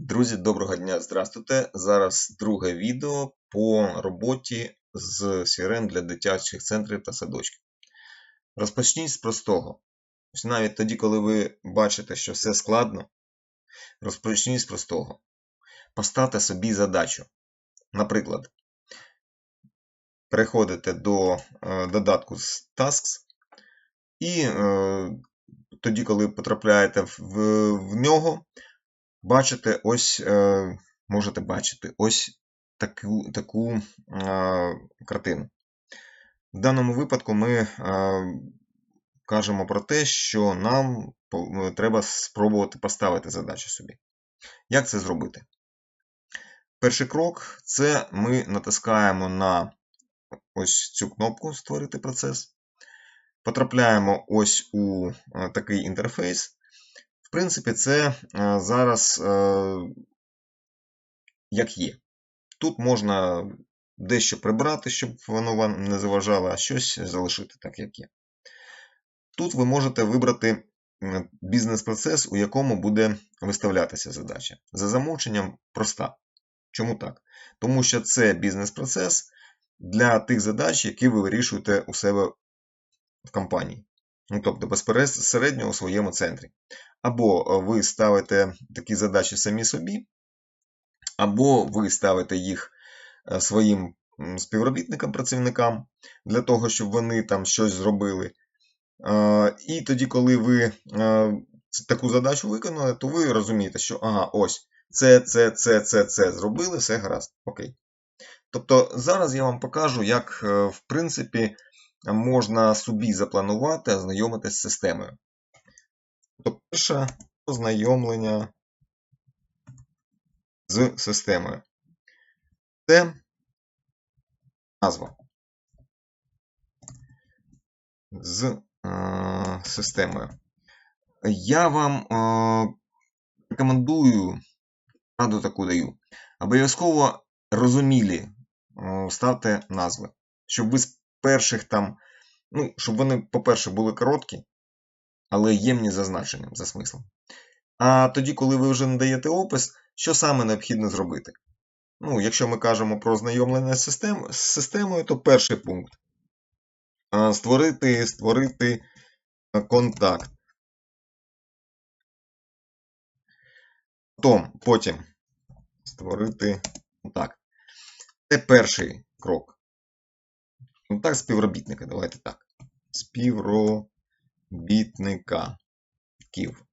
Друзі, доброго дня, здравствуйте. Зараз друге відео по роботі з CRM для дитячих центрів та садочків. Розпочніть з простого. Навіть тоді, коли ви бачите, що все складно, розпочніть з простого. Поставте собі задачу. Наприклад, переходите до е, додатку з Tasks, і е, тоді, коли потрапляєте в, в нього, бачите ось, е, можете бачити ось таку таку е, картину. В даному випадку ми е, кажемо про те, що нам треба спробувати поставити задачу собі. Як це зробити? Перший крок це ми натискаємо на ось цю кнопку Створити процес. Потрапляємо ось у такий інтерфейс. В принципі, це е, зараз е, як є. Тут можна дещо прибрати, щоб воно вам не заважало, а щось залишити так, як є. Тут ви можете вибрати бізнес-процес, у якому буде виставлятися задача. За замовченням проста. Чому так? Тому що це бізнес-процес для тих задач, які ви вирішуєте у себе в компанії. Ну, Тобто безпосередньо у своєму центрі. Або ви ставите такі задачі самі собі, або ви ставите їх е, своїм співробітникам-працівникам для того, щоб вони там щось зробили. І тоді, коли ви е, таку задачу виконали, то ви розумієте, що ага, ось це, це, це, це, це зробили, все гаразд. Окей. Тобто зараз я вам покажу, як, е, в принципі, можна собі запланувати, ознайомитися з системою. Тобто, перше ознайомлення з системою. Це назва. З е, системою. Я вам е, рекомендую, раду таку даю, обов'язково розумілі е, ставте назви, щоб ви з перших там, ну, щоб вони, по-перше, були короткі, але ємні за значенням, за смислом. А тоді, коли ви вже надаєте опис, що саме необхідно зробити? Ну, Якщо ми кажемо про ознайомлення з, систем, з системою, то перший пункт створити, створити контакт. Потім, потім створити контакт. Це перший крок. Контакт співробітника. Давайте так. Співробітника. Ків.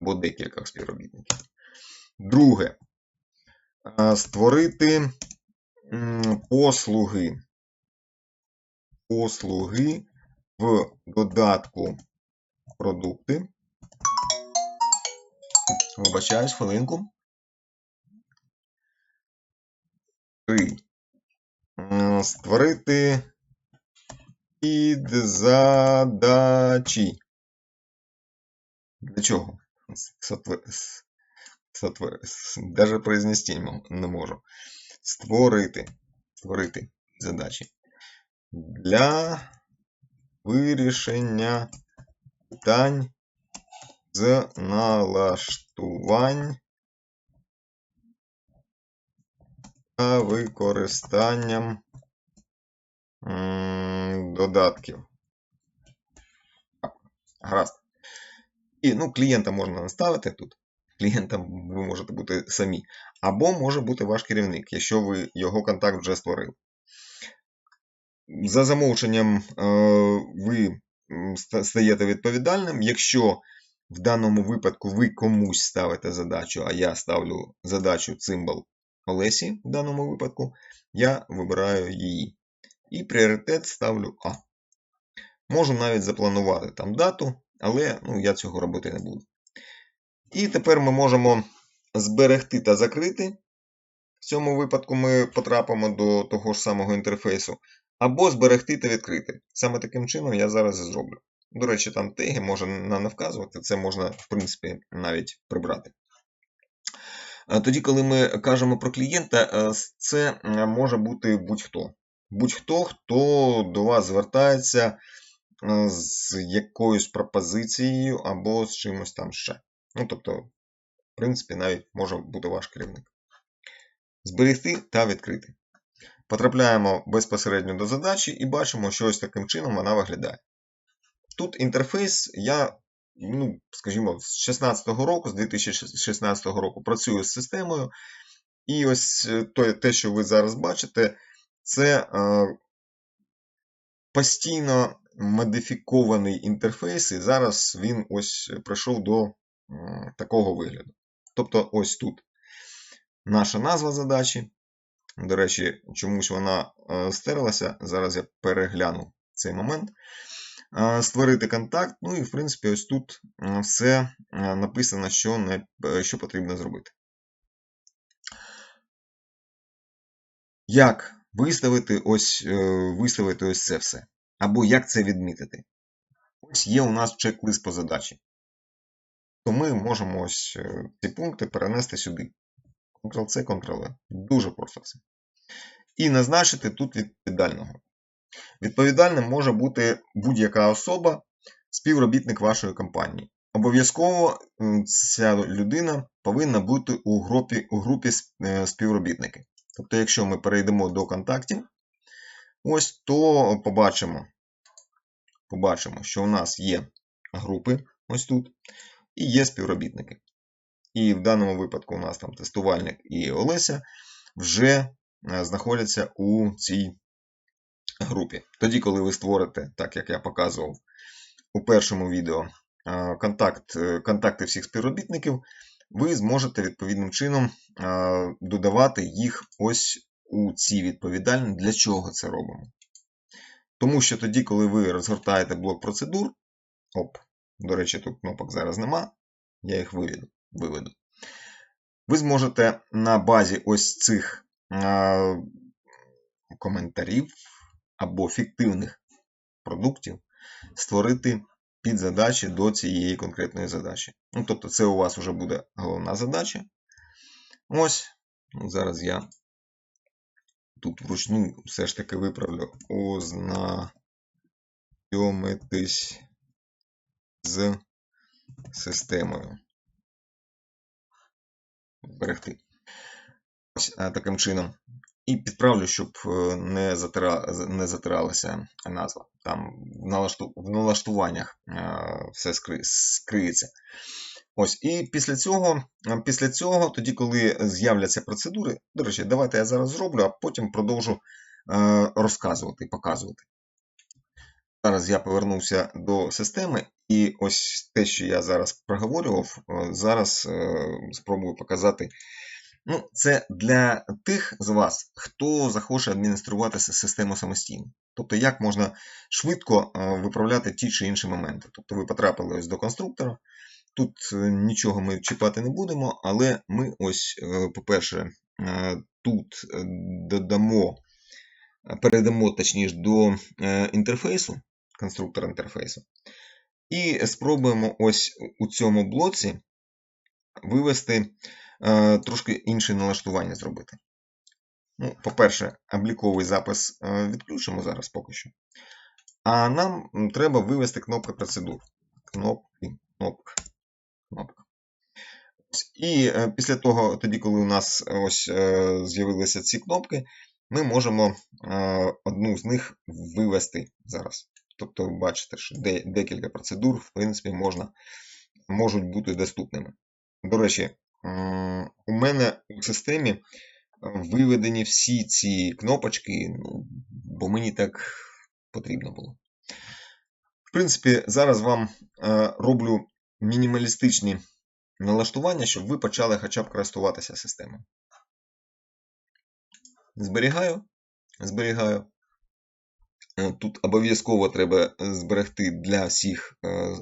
Або декілька співробітників. Друге. Створити послуги. Послуги в додатку продукти. Вибачаюсь, хвилинку. Три створити підзадачі. Для чого? Даже произнести не можу. Створити. Створити задачі. Для вирішення питань з налаштувань та використанням додатків. Гаразд. І ну, клієнта можна наставити тут. Клієнтом ви можете бути самі. Або може бути ваш керівник, якщо ви його контакт вже створили. За замовченням е, ви стаєте відповідальним. Якщо в даному випадку ви комусь ставите задачу, а я ставлю задачу цимбал Олесі в даному випадку, я вибираю її. І пріоритет ставлю А. Можу навіть запланувати там дату, але ну, я цього робити не буду. І тепер ми можемо зберегти та закрити. В цьому випадку ми потрапимо до того ж самого інтерфейсу. Або зберегти та відкрити. Саме таким чином я зараз і зроблю. До речі, там теги можна не вказувати, це можна, в принципі, навіть прибрати. Тоді, коли ми кажемо про клієнта, е, це може бути будь-хто. Будь-хто, хто до вас звертається е, з якоюсь пропозицією або з чимось там ще. Ну, тобто, в принципі, навіть може бути ваш керівник. Зберегти та відкрити. Потрапляємо безпосередньо до задачі і бачимо, що ось таким чином вона виглядає. Тут інтерфейс я, ну, скажімо, з 2016 року, з 2016 року працюю з системою. І ось е, те, що ви зараз бачите, це е, постійно модифікований інтерфейс, і зараз він ось прийшов до такого вигляду. Тобто, ось тут наша назва задачі. До речі, чомусь вона е, стерлася. Зараз я перегляну цей момент. Е, створити контакт. Ну і, в принципі, ось тут все написано, що, не, що потрібно зробити. Як виставити ось виставити ось це все? Або як це відмітити? Ось є у нас чек-лист по задачі. То ми можемо ось ці пункти перенести сюди. Ctrl-C, Ctrl-V. Дуже просто все. І назначити тут відповідального. Відповідальним може бути будь-яка особа, співробітник вашої компанії. Обов'язково ця людина повинна бути у групі у групі е, співробітники. Тобто, якщо ми перейдемо до контактів, ось то побачимо, побачимо, що у нас є групи ось тут, і є співробітники. І в даному випадку у нас там тестувальник і Олеся вже е, знаходяться у цій групі. Тоді, коли ви створите, так як я показував у першому відео, е, контакт, е, контакти всіх співробітників, ви зможете відповідним чином додавати їх ось у ці відповідальні. Для чого це робимо? Тому що тоді, коли ви розгортаєте блок процедур, оп, до речі, тут кнопок зараз нема, я їх виведу виведу. Ви зможете на базі ось цих а, коментарів або фіктивних продуктів створити підзадачі до цієї конкретної задачі. Ну, Тобто, це у вас вже буде головна задача. Ось, зараз я тут вручну все ж таки виправлю ознайомитись з системою зберегти. Ось е, таким чином. І підправлю, щоб е, не затира... не затиралася назва. Там в, налашту... в налаштуваннях е, все скри... скриється. Ось, І після цього, після цього, тоді, коли з'являться процедури, до речі, давайте я зараз зроблю, а потім продовжу розказувати і показувати. Зараз я повернувся до системи, і ось те, що я зараз проговорював, е, зараз е, спробую показати. Ну, Це для тих з вас, хто захоче адмініструвати систему самостійно. Тобто, як можна швидко е, виправляти ті чи інші моменти. Тобто, ви потрапили ось до конструктора. Тут нічого ми чіпати не будемо, але ми ось, по-перше, тут додамо, перейдемо точніше до інтерфейсу конструктор інтерфейсу. І спробуємо ось у цьому блоці вивести е, трошки інше налаштування зробити. Ну, По-перше, обліковий запис е, відключимо зараз поки що. А нам треба вивести кнопки процедур. Кнопки, кнопка, кнопка. І е, після того, тоді, коли у нас ось е, з'явилися ці кнопки, ми можемо е, одну з них вивести зараз. Тобто, ви бачите, що декілька процедур, в принципі, можна, можуть бути доступними. До речі, у мене у системі виведені всі ці кнопочки, ну, бо мені так потрібно було. В принципі, зараз вам е, роблю мінімалістичні налаштування, щоб ви почали хоча б користуватися системою. Зберігаю, зберігаю. Е, тут обов'язково треба зберегти для всіх е,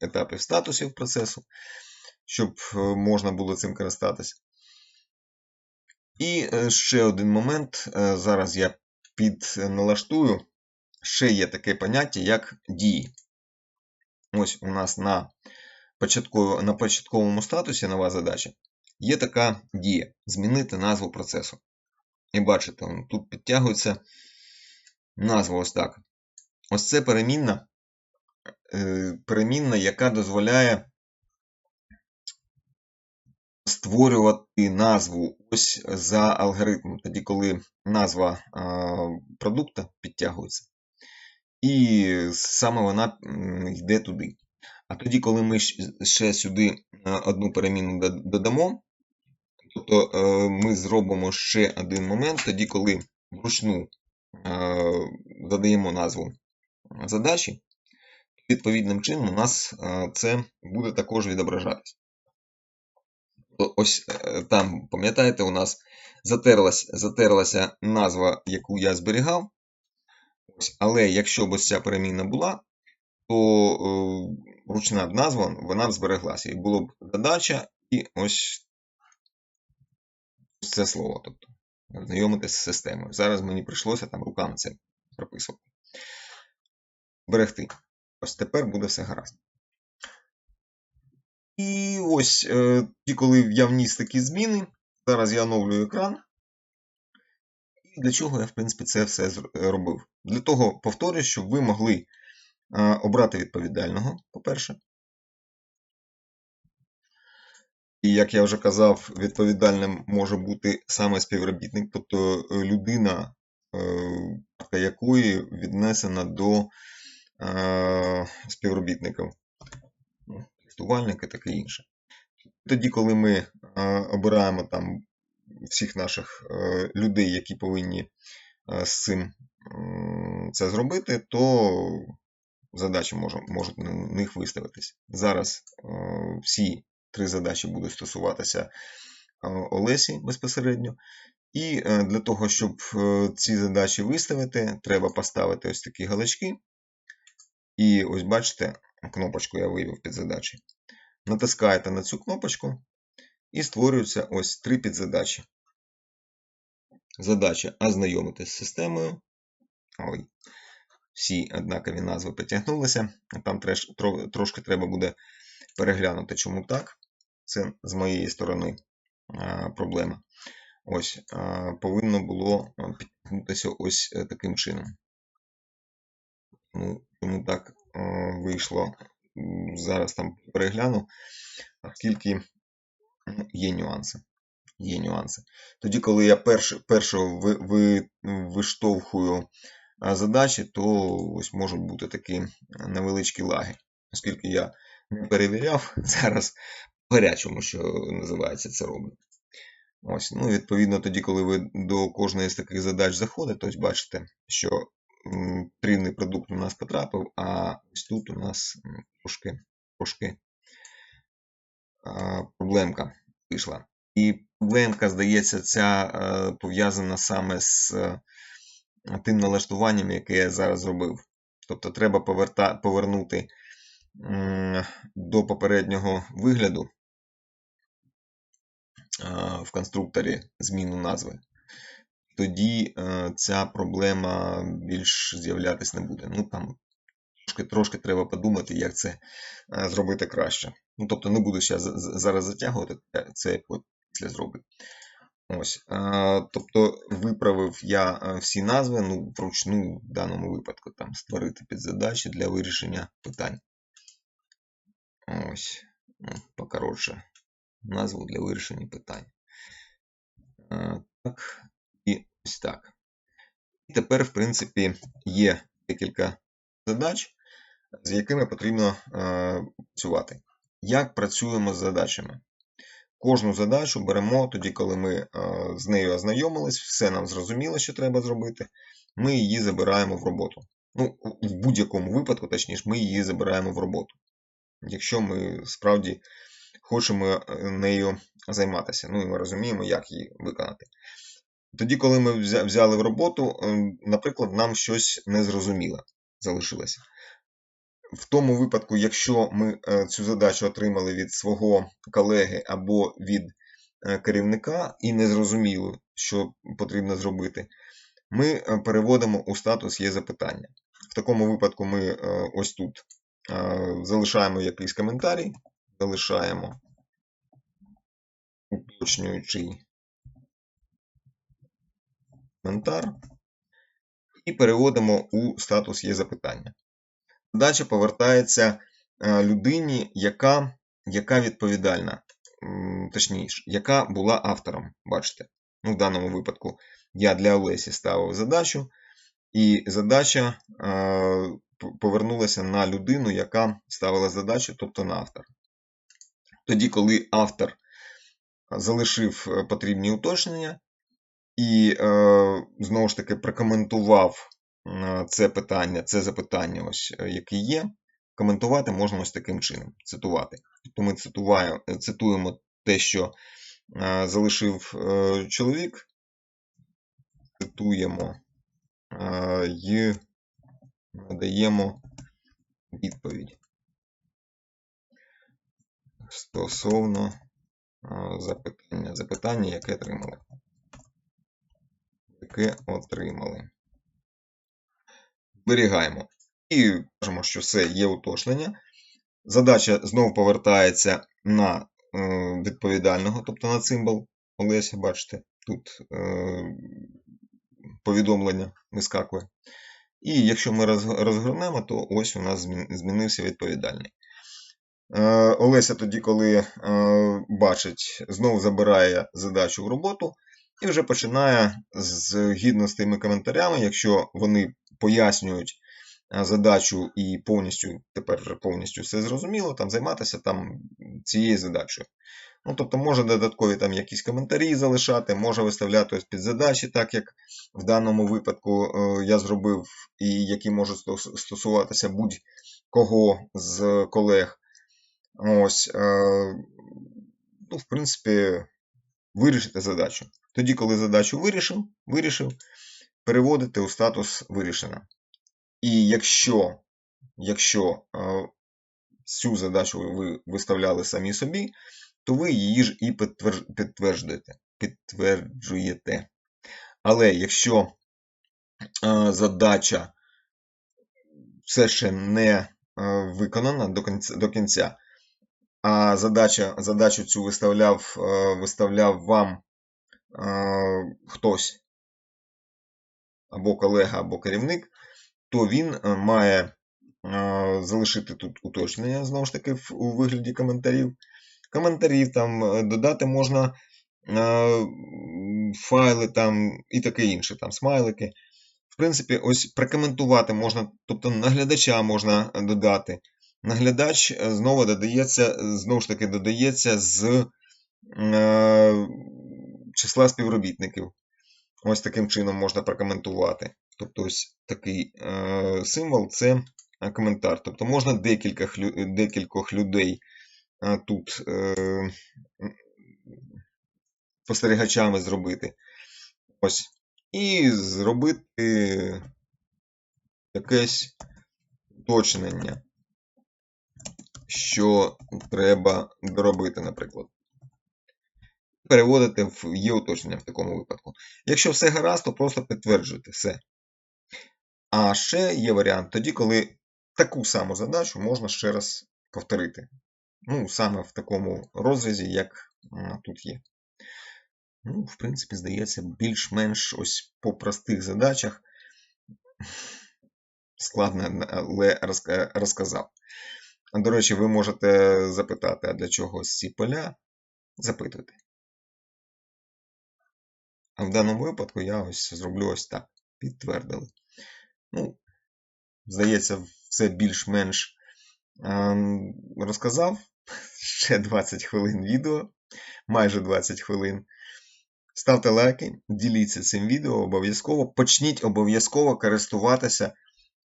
етапів статусів процесу, щоб е, можна було цим користатися. І ще один момент. Зараз я підналаштую. Ще є таке поняття, як дії. Ось у нас на на початковому статусі нова задача є така дія змінити назву процесу. І бачите, тут підтягується Назва ось так. Ось це перемінна, е, перемінна, яка дозволяє створювати назву ось за алгоритмом, тоді, коли назва продукту підтягується. І саме вона йде туди. А тоді, коли ми ще сюди одну переміну додамо, тобто ми зробимо ще один момент, тоді, коли вручну задаємо назву задачі, відповідним чином у нас це буде також відображатись. Ось е, там, пам'ятаєте, у нас затерлась, затерлася назва, яку я зберігав. Ось, Але якщо б ось ця перемінна була, то е, ручна назва вона б збереглася. І було б задача і ось це слово. тобто Знайомитися з системою. Зараз мені прийшлося там руками це прописувати. Берегти. Ось тепер буде все гаразд. І ось, е, коли я вніс такі зміни, зараз я оновлюю екран. І для чого я, в принципі, це все робив? Для того, повторюю, щоб ви могли е, обрати відповідального, по-перше. І, як я вже казав, відповідальним може бути саме співробітник, тобто е, людина, якої віднесена до співробітників тестувальники, таке інше. Тоді, коли ми обираємо там всіх наших е, людей, які повинні е, з цим це зробити, то задачі можуть на них виставитись. Зараз е, всі три задачі будуть стосуватися Олесі безпосередньо. І для того, щоб ці задачі виставити, треба поставити ось такі галочки. І ось бачите, кнопочку я вивів під задачі. Натискаєте на цю кнопочку і створюються ось три підзадачі. Задача ознайомитись з системою. Ой, всі однакові назви потягнулися. Там трошки треба буде переглянути, чому так. Це з моєї сторони проблема. Ось, повинно було підтягнутися ось е, таким чином. Ну, Тому так вийшло. Зараз там перегляну, оскільки ну, є нюанси. Є нюанси. Тоді, коли я перш, першого ви, ви, виштовхую задачі, то ось можуть бути такі невеличкі лаги. Оскільки я не перевіряв, зараз гарячому, що називається, це роблю. Ось, ну, Відповідно, тоді, коли ви до кожної з таких задач заходите, ось бачите, що потрібний продукт у нас потрапив, а ось тут у нас трошки трошки проблемка вийшла. І проблемка, здається, ця е, пов'язана саме з е, тим налаштуванням, яке я зараз зробив. Тобто треба поверта, повернути до попереднього вигляду в конструкторі зміну назви тоді е, ця проблема більш з'являтися не буде. Ну там трошки трошки треба подумати, як це е, зробити краще. Ну, Тобто не буду зараз затягувати, це після зроблю. Ось, е, Тобто виправив я всі назви, ну, вручну в даному випадку там створити підзадачі для вирішення питань. Ось, ну, покоротше, назву для вирішення питань. Так, Ось так. І тепер, в принципі, є декілька задач, з якими потрібно е, працювати. Як працюємо з задачами? Кожну задачу беремо тоді, коли ми е, з нею ознайомились, все нам зрозуміло, що треба зробити. Ми її забираємо в роботу. Ну, В будь-якому випадку, точніше, ми її забираємо в роботу. Якщо ми справді хочемо е, нею займатися. Ну і ми розуміємо, як її виконати. Тоді, коли ми взяли в роботу, ем, наприклад, нам щось незрозуміле залишилося. В тому випадку, якщо ми е, цю задачу отримали від свого колеги або від е, керівника і не зрозуміли, що потрібно зробити, ми е, переводимо у статус є запитання. В такому випадку ми ось тут залишаємо якийсь коментарій, залишаємо уточнюючий коментар і переводимо у статус є запитання. Задача повертається е, людині, яка яка відповідальна. точніше, яка була автором. Бачите, ну, в даному випадку я для Олесі ставив задачу, і задача е, повернулася на людину, яка ставила задачу, тобто на автора. Тоді, коли автор залишив е, потрібні уточнення і е, знову ж таки прокоментував е, це питання, це запитання, ось е, яке є, коментувати можна ось таким чином, цитувати. Тобто ми цитуває, цитуємо те, що залишив чоловік, цитуємо і надаємо відповідь стосовно запитання, запитання, яке отримали. Яке отримали. Зберігаємо. І кажемо, що все є уточнення. Задача знову повертається на е, відповідального, тобто на цимбал Олеся, бачите, тут е, повідомлення вискакує. І якщо ми розгорнемо, то ось у нас змінився відповідальний. Е, Олеся тоді, коли бачить, знову забирає задачу в роботу і вже починає згідно з тими коментарями, якщо вони пояснюють е, задачу і повністю, тепер повністю все зрозуміло, там займатися там цією задачею. Ну, тобто може додаткові там якісь коментарі залишати, може виставляти ось під задачі, так як в даному випадку е, я зробив, і які можуть стосуватися будь-кого з колег. Ось, е, ну, в принципі, вирішити задачу. Тоді, коли задачу вирішив, вирішив, переводити у статус вирішена. І якщо, якщо е, цю задачу ви виставляли самі собі, то ви її ж і підтверджуєте. підтверджуєте. Але якщо е, задача все ще не е, виконана до кінця, до кінця а задача, задачу цю виставляв, е, виставляв вам хтось, або колега, або керівник, то він е, має е, залишити тут уточнення, знову ж таки, у вигляді коментарів. Коментарів там е, додати можна е, файли там і таке інше, там смайлики. В принципі, ось прокоментувати можна, тобто наглядача можна додати. Наглядач е, знову додається, е, знову ж таки, додається з е, числа співробітників. Ось таким чином можна прокоментувати. Тобто ось такий е, символ це е, коментар. Тобто можна декілька, декількох людей е, тут е, спостерігачами зробити. Ось. І зробити якесь уточнення, що треба доробити, наприклад. Переводити в є уточнення в такому випадку. Якщо все гаразд, то просто підтверджуйте все. А ще є варіант тоді, коли таку саму задачу можна ще раз повторити. Ну, саме в такому розрізі, як тут є. Ну, в принципі, здається, більш-менш ось по простих задачах складно, але розказав. До речі, ви можете запитати, а для чого ці поля? Запитуйте. А в даному випадку я ось зроблю ось так. Підтвердили. Ну, здається, все більш-менш ем, розказав. Ще 20 хвилин відео, майже 20 хвилин. Ставте лайки, діліться цим відео обов'язково. Почніть обов'язково користуватися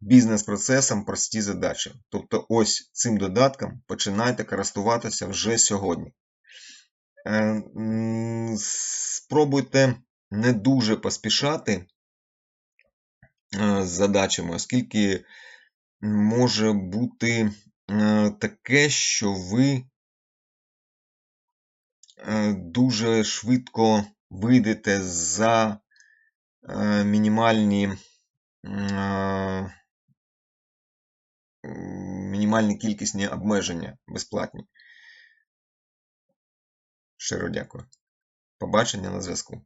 бізнес-процесом прості задачі. Тобто, ось цим додатком починайте користуватися вже сьогодні. Е, Спробуйте не дуже поспішати е, з задачами, оскільки може бути е, таке, що ви е, дуже швидко вийдете за мінімальні мінімальні кількісні обмеження безплатні. Щиро дякую. Побачення на зв'язку.